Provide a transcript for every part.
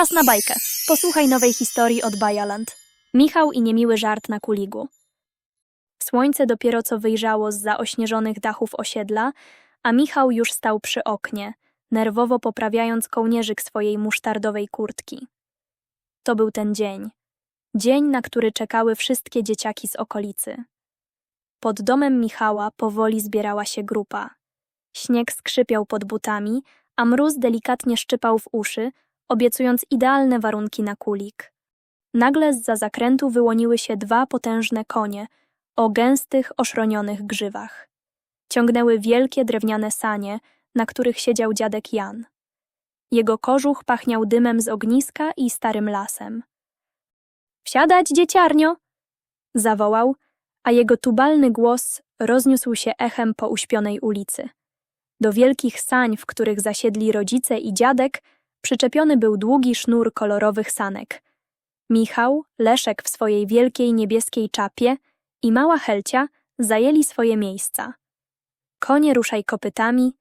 Czas na bajkę. Posłuchaj nowej historii od Bajaland. Michał i niemiły żart na kuligu. Słońce dopiero co wyjrzało z za ośnieżonych dachów osiedla, a Michał już stał przy oknie, nerwowo poprawiając kołnierzyk swojej musztardowej kurtki. To był ten dzień. Dzień, na który czekały wszystkie dzieciaki z okolicy. Pod domem Michała powoli zbierała się grupa. Śnieg skrzypiał pod butami, a mróz delikatnie szczypał w uszy, obiecując idealne warunki na kulik. Nagle z za zakrętu wyłoniły się dwa potężne konie o gęstych, oszronionych grzywach. Ciągnęły wielkie drewniane sanie, na których siedział dziadek Jan. Jego kożuch pachniał dymem z ogniska i starym lasem. Wsiadać, dzieciarnio! zawołał, a jego tubalny głos rozniósł się echem po uśpionej ulicy. Do wielkich sań, w których zasiedli rodzice i dziadek, przyczepiony był długi sznur kolorowych sanek. Michał, Leszek w swojej wielkiej niebieskiej czapie i mała Helcia zajęli swoje miejsca. Konie ruszaj kopytami,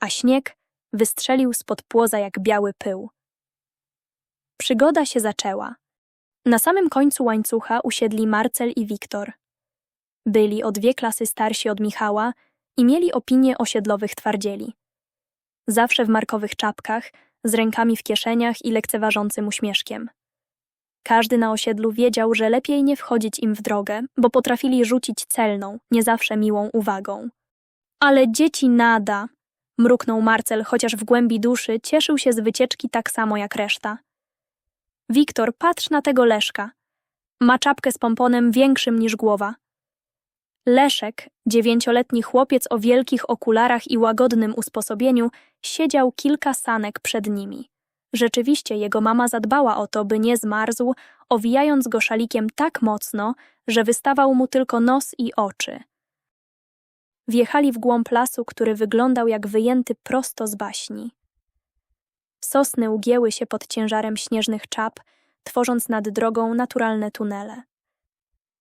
a śnieg wystrzelił spod płoza jak biały pył. Przygoda się zaczęła. Na samym końcu łańcucha usiedli Marcel i Wiktor. Byli o dwie klasy starsi od Michała i mieli opinię osiedlowych twardzieli. Zawsze w markowych czapkach, z rękami w kieszeniach i lekceważącym uśmieszkiem. Każdy na osiedlu wiedział, że lepiej nie wchodzić im w drogę, bo potrafili rzucić celną, nie zawsze miłą uwagą. Ale dzieci nada, mruknął Marcel, chociaż w głębi duszy cieszył się z wycieczki tak samo jak reszta. Wiktor, patrz na tego Leszka. Ma czapkę z pomponem większym niż głowa. Leszek, dziewięcioletni chłopiec o wielkich okularach i łagodnym usposobieniu, siedział kilka sanek przed nimi. Rzeczywiście jego mama zadbała o to, by nie zmarzł, owijając go szalikiem tak mocno, że wystawał mu tylko nos i oczy. Wjechali w głąb lasu, który wyglądał jak wyjęty prosto z baśni. Sosny ugięły się pod ciężarem śnieżnych czap, tworząc nad drogą naturalne tunele.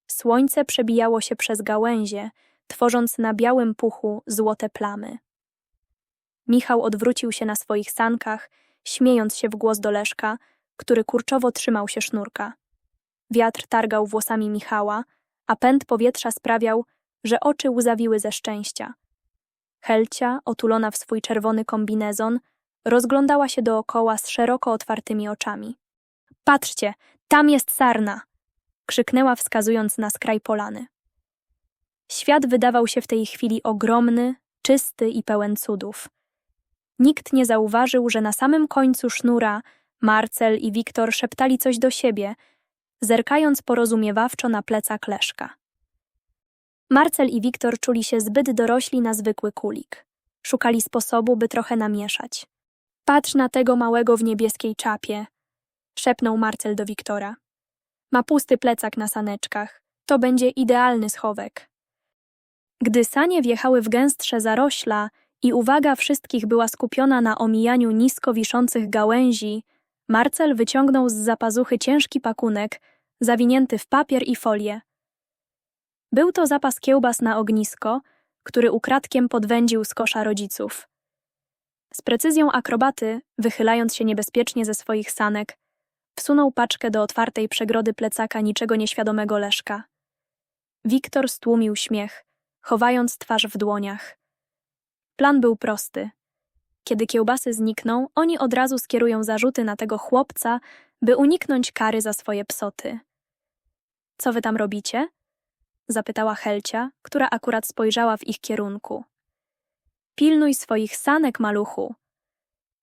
Słońce przebijało się przez gałęzie, tworząc na białym puchu złote plamy. Michał odwrócił się na swoich sankach, śmiejąc się w głos do Leszka, który kurczowo trzymał się sznurka. Wiatr targał włosami Michała, a pęd powietrza sprawiał, że oczy łzawiły ze szczęścia. Helcia, otulona w swój czerwony kombinezon, rozglądała się dookoła z szeroko otwartymi oczami. Patrzcie, tam jest sarna! krzyknęła wskazując na skraj polany. Świat wydawał się w tej chwili ogromny, czysty i pełen cudów. Nikt nie zauważył, że na samym końcu sznura Marcel i Wiktor szeptali coś do siebie, zerkając porozumiewawczo na plecak Leszka. Marcel i Wiktor czuli się zbyt dorośli na zwykły kulik. Szukali sposobu, by trochę namieszać. Patrz na tego małego w niebieskiej czapie, szepnął Marcel do Wiktora. Ma pusty plecak na saneczkach. To będzie idealny schowek. Gdy sanie wjechały w gęstsze zarośla i uwaga wszystkich była skupiona na omijaniu nisko wiszących gałęzi, Marcel wyciągnął z zapazuchy ciężki pakunek, zawinięty w papier i folię. Był to zapas kiełbas na ognisko, który ukradkiem podwędził z kosza rodziców. Z precyzją akrobaty, wychylając się niebezpiecznie ze swoich sanek, Wsunął paczkę do otwartej przegrody plecaka niczego nieświadomego Leszka. Wiktor stłumił śmiech, chowając twarz w dłoniach. Plan był prosty. Kiedy kiełbasy znikną, oni od razu skierują zarzuty na tego chłopca, by uniknąć kary za swoje psoty. Co wy tam robicie? zapytała Helcia, która akurat spojrzała w ich kierunku. Pilnuj swoich sanek, maluchu,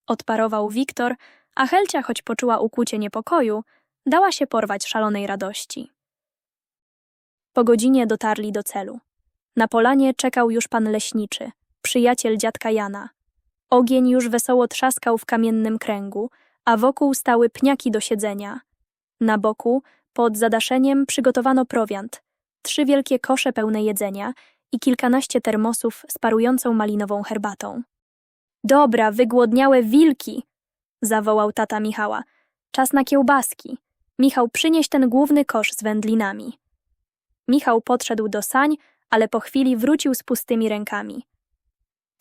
odparował Wiktor, a Helcia, choć poczuła ukłucie niepokoju, dała się porwać szalonej radości. Po godzinie dotarli do celu. Na polanie czekał już pan leśniczy, przyjaciel dziadka Jana. Ogień już wesoło trzaskał w kamiennym kręgu, a wokół stały pniaki do siedzenia. Na boku, pod zadaszeniem, przygotowano prowiant, trzy wielkie kosze pełne jedzenia i kilkanaście termosów z parującą malinową herbatą. Dobra, wygłodniałe wilki! zawołał tata Michała. Czas na kiełbaski. Michał, przynieś ten główny kosz z wędlinami. Michał podszedł do sań, ale po chwili wrócił z pustymi rękami.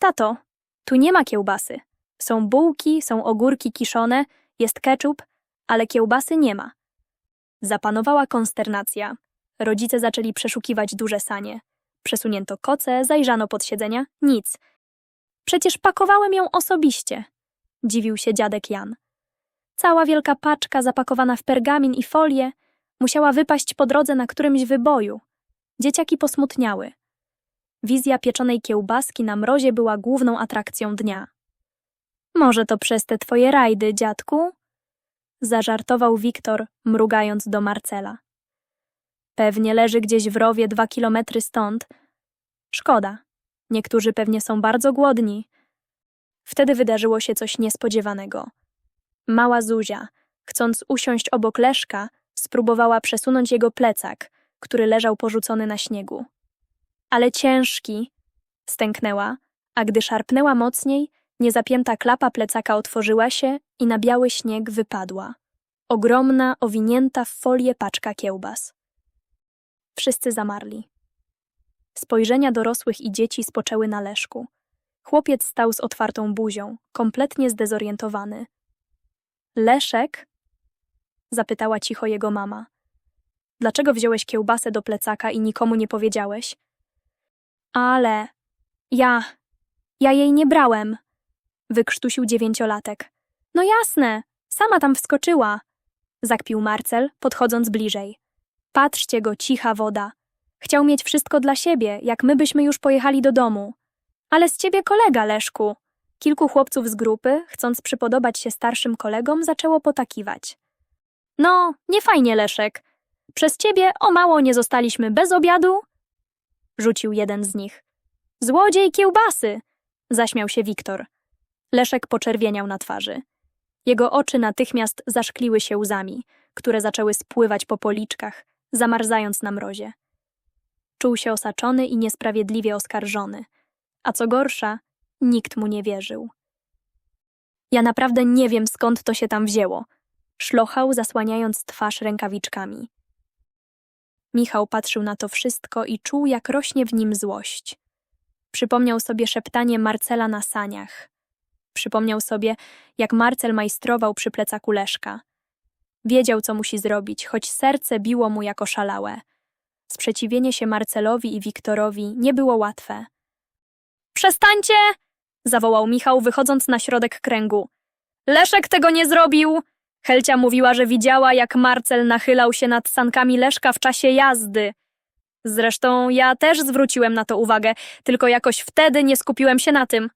Tato, tu nie ma kiełbasy. Są bułki, są ogórki kiszone, jest keczup, ale kiełbasy nie ma. Zapanowała konsternacja. Rodzice zaczęli przeszukiwać duże sanie. Przesunięto koce, zajrzano pod siedzenia, nic. Przecież pakowałem ją osobiście, dziwił się dziadek Jan. Cała wielka paczka zapakowana w pergamin i folię musiała wypaść po drodze na którymś wyboju. Dzieciaki posmutniały. Wizja pieczonej kiełbaski na mrozie była główną atrakcją dnia. Może to przez te twoje rajdy, dziadku? Zażartował Wiktor, mrugając do Marcela. Pewnie leży gdzieś w rowie dwa kilometry stąd. Szkoda. Niektórzy pewnie są bardzo głodni. Wtedy wydarzyło się coś niespodziewanego. Mała Zuzia, chcąc usiąść obok Leszka, spróbowała przesunąć jego plecak, który leżał porzucony na śniegu. Ale ciężki, stęknęła, a gdy szarpnęła mocniej, niezapięta klapa plecaka otworzyła się i na biały śnieg wypadła. Ogromna, owinięta w folię paczka kiełbas. Wszyscy zamarli. Spojrzenia dorosłych i dzieci spoczęły na Leszku. Chłopiec stał z otwartą buzią, kompletnie zdezorientowany. Leszek? Zapytała cicho jego mama. Dlaczego wziąłeś kiełbasę do plecaka i nikomu nie powiedziałeś? Ale. Ja. Ja jej nie brałem. Wykrztusił dziewięciolatek. No jasne, sama tam wskoczyła. Zakpił Marcel, podchodząc bliżej. Patrzcie go, cicha woda. Chciał mieć wszystko dla siebie, jak my byśmy już pojechali do domu. Ale z ciebie kolega, Leszku. Kilku chłopców z grupy, chcąc przypodobać się starszym kolegom, zaczęło potakiwać. No, nie fajnie, Leszek. Przez ciebie o mało nie zostaliśmy bez obiadu? Rzucił jeden z nich. Złodziej kiełbasy! Zaśmiał się Wiktor. Leszek poczerwieniał na twarzy. Jego oczy natychmiast zaszkliły się łzami, które zaczęły spływać po policzkach, zamarzając na mrozie. Czuł się osaczony i niesprawiedliwie oskarżony, a co gorsza, nikt mu nie wierzył. Ja naprawdę nie wiem, skąd to się tam wzięło. Szlochał, zasłaniając twarz rękawiczkami. Michał patrzył na to wszystko i czuł, jak rośnie w nim złość. Przypomniał sobie szeptanie Marcela na saniach. Przypomniał sobie, jak Marcel majstrował przy plecaku Leszka. Wiedział, co musi zrobić, choć serce biło mu jako szalałe. Sprzeciwienie się Marcelowi i Wiktorowi nie było łatwe. Przestańcie! zawołał Michał, wychodząc na środek kręgu. Leszek tego nie zrobił! Helcia mówiła, że widziała, jak Marcel nachylał się nad sankami Leszka w czasie jazdy. Zresztą ja też zwróciłem na to uwagę, tylko jakoś wtedy nie skupiłem się na tym.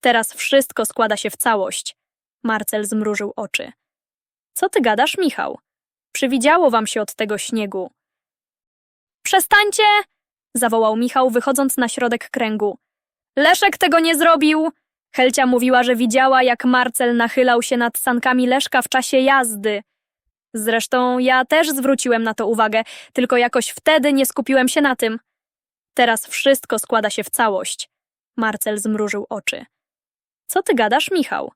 Teraz wszystko składa się w całość. Marcel zmrużył oczy. Co ty gadasz, Michał? Przywidziało wam się od tego śniegu. Przestańcie! zawołał Michał, wychodząc na środek kręgu. Leszek tego nie zrobił! Helcia mówiła, że widziała, jak Marcel nachylał się nad sankami Leszka w czasie jazdy. Zresztą ja też zwróciłem na to uwagę, tylko jakoś wtedy nie skupiłem się na tym. Teraz wszystko składa się w całość. Marcel zmrużył oczy. Co ty gadasz, Michał?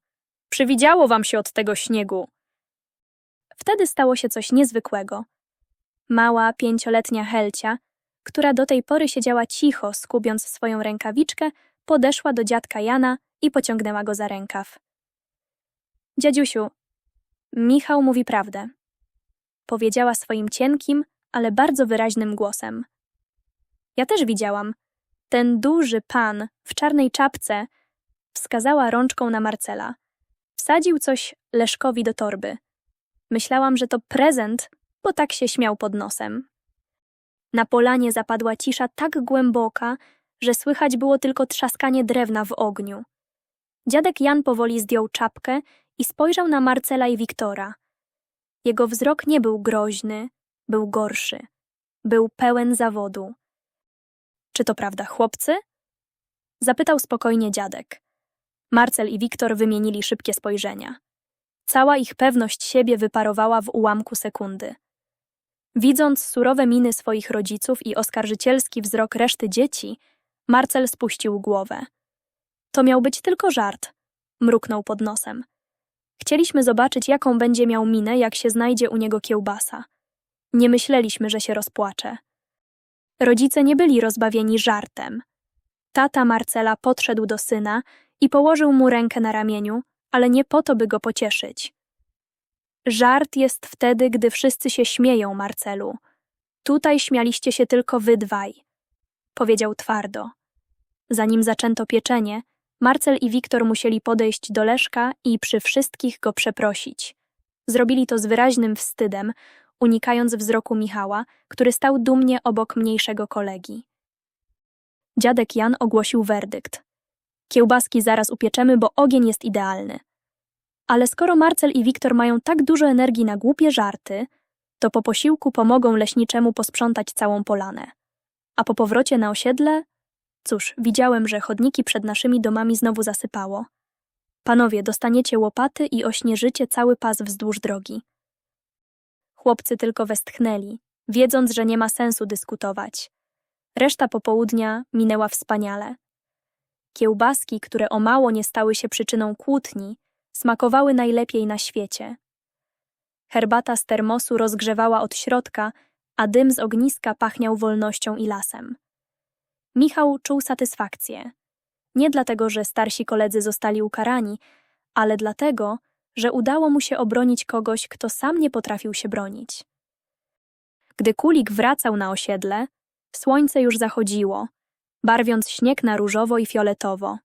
Przywidziało wam się od tego śniegu. Wtedy stało się coś niezwykłego. Mała, pięcioletnia Helcia, która do tej pory siedziała cicho, skubiąc swoją rękawiczkę, podeszła do dziadka Jana i pociągnęła go za rękaw. Dziadziusiu, Michał mówi prawdę. Powiedziała swoim cienkim, ale bardzo wyraźnym głosem. Ja też widziałam. Ten duży pan w czarnej czapce wskazała rączką na Marcela. Wsadził coś Leszkowi do torby. Myślałam, że to prezent, bo tak się śmiał pod nosem. Na polanie zapadła cisza tak głęboka, że słychać było tylko trzaskanie drewna w ogniu. Dziadek Jan powoli zdjął czapkę i spojrzał na Marcela i Wiktora. Jego wzrok nie był groźny, był gorszy. Był pełen zawodu. Czy to prawda, chłopcy? Zapytał spokojnie dziadek. Marcel i Wiktor wymienili szybkie spojrzenia. Cała ich pewność siebie wyparowała w ułamku sekundy. Widząc surowe miny swoich rodziców i oskarżycielski wzrok reszty dzieci, Marcel spuścił głowę. To miał być tylko żart, mruknął pod nosem. Chcieliśmy zobaczyć, jaką będzie miał minę, jak się znajdzie u niego kiełbasa. Nie myśleliśmy, że się rozpłacze. Rodzice nie byli rozbawieni żartem. Tata Marcela podszedł do syna i położył mu rękę na ramieniu, ale nie po to, by go pocieszyć. Żart jest wtedy, gdy wszyscy się śmieją, Marcelu. Tutaj śmialiście się tylko wy dwaj, powiedział twardo. Zanim zaczęto pieczenie, Marcel i Wiktor musieli podejść do Leszka i przy wszystkich go przeprosić. Zrobili to z wyraźnym wstydem, unikając wzroku Michała, który stał dumnie obok mniejszego kolegi. Dziadek Jan ogłosił werdykt. Kiełbaski zaraz upieczemy, bo ogień jest idealny. Ale skoro Marcel i Wiktor mają tak dużo energii na głupie żarty, to po posiłku pomogą leśniczemu posprzątać całą polanę. A po powrocie na osiedle? Cóż, widziałem, że chodniki przed naszymi domami znowu zasypało. Panowie, dostaniecie łopaty i ośnieżycie cały pas wzdłuż drogi. Chłopcy tylko westchnęli, wiedząc, że nie ma sensu dyskutować. Reszta popołudnia minęła wspaniale. Kiełbaski, które o mało nie stały się przyczyną kłótni, smakowały najlepiej na świecie. Herbata z termosu rozgrzewała od środka, a dym z ogniska pachniał wolnością i lasem. Michał czuł satysfakcję. Nie dlatego, że starsi koledzy zostali ukarani, ale dlatego, że udało mu się obronić kogoś, kto sam nie potrafił się bronić. Gdy kulik wracał na osiedle, słońce już zachodziło, barwiąc śnieg na różowo i fioletowo.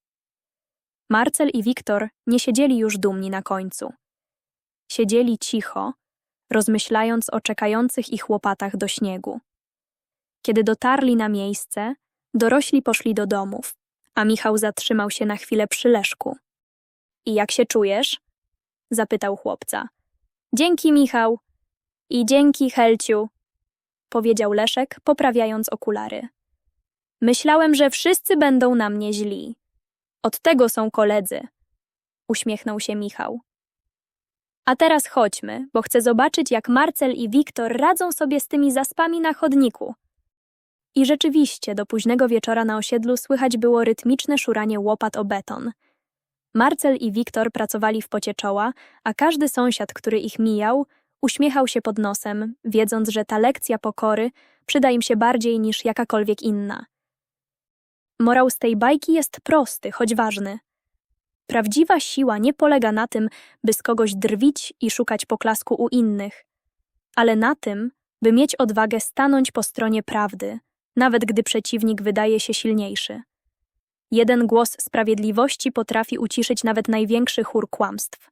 Marcel i Wiktor nie siedzieli już dumni na końcu. Siedzieli cicho, rozmyślając o czekających ich łopatach do śniegu. Kiedy dotarli na miejsce, dorośli poszli do domów, a Michał zatrzymał się na chwilę przy Leszku. I jak się czujesz? zapytał chłopca. Dzięki, Michał. I dzięki, Helciu, powiedział Leszek, poprawiając okulary. Myślałem, że wszyscy będą na mnie źli. Od tego są koledzy, uśmiechnął się Michał. A teraz chodźmy, bo chcę zobaczyć, jak Marcel i Wiktor radzą sobie z tymi zaspami na chodniku. I rzeczywiście, do późnego wieczora na osiedlu słychać było rytmiczne szuranie łopat o beton. Marcel i Wiktor pracowali w pocie czoła, a każdy sąsiad, który ich mijał, uśmiechał się pod nosem, wiedząc, że ta lekcja pokory przyda im się bardziej niż jakakolwiek inna. Morał z tej bajki jest prosty, choć ważny. Prawdziwa siła nie polega na tym, by z kogoś drwić i szukać poklasku u innych, ale na tym, by mieć odwagę stanąć po stronie prawdy, nawet gdy przeciwnik wydaje się silniejszy. Jeden głos sprawiedliwości potrafi uciszyć nawet największy chór kłamstw.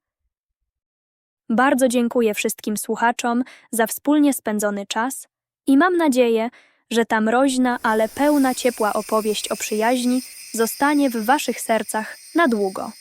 Bardzo dziękuję wszystkim słuchaczom za wspólnie spędzony czas i mam nadzieję, że ta mroźna, ale pełna ciepła opowieść o przyjaźni zostanie w waszych sercach na długo.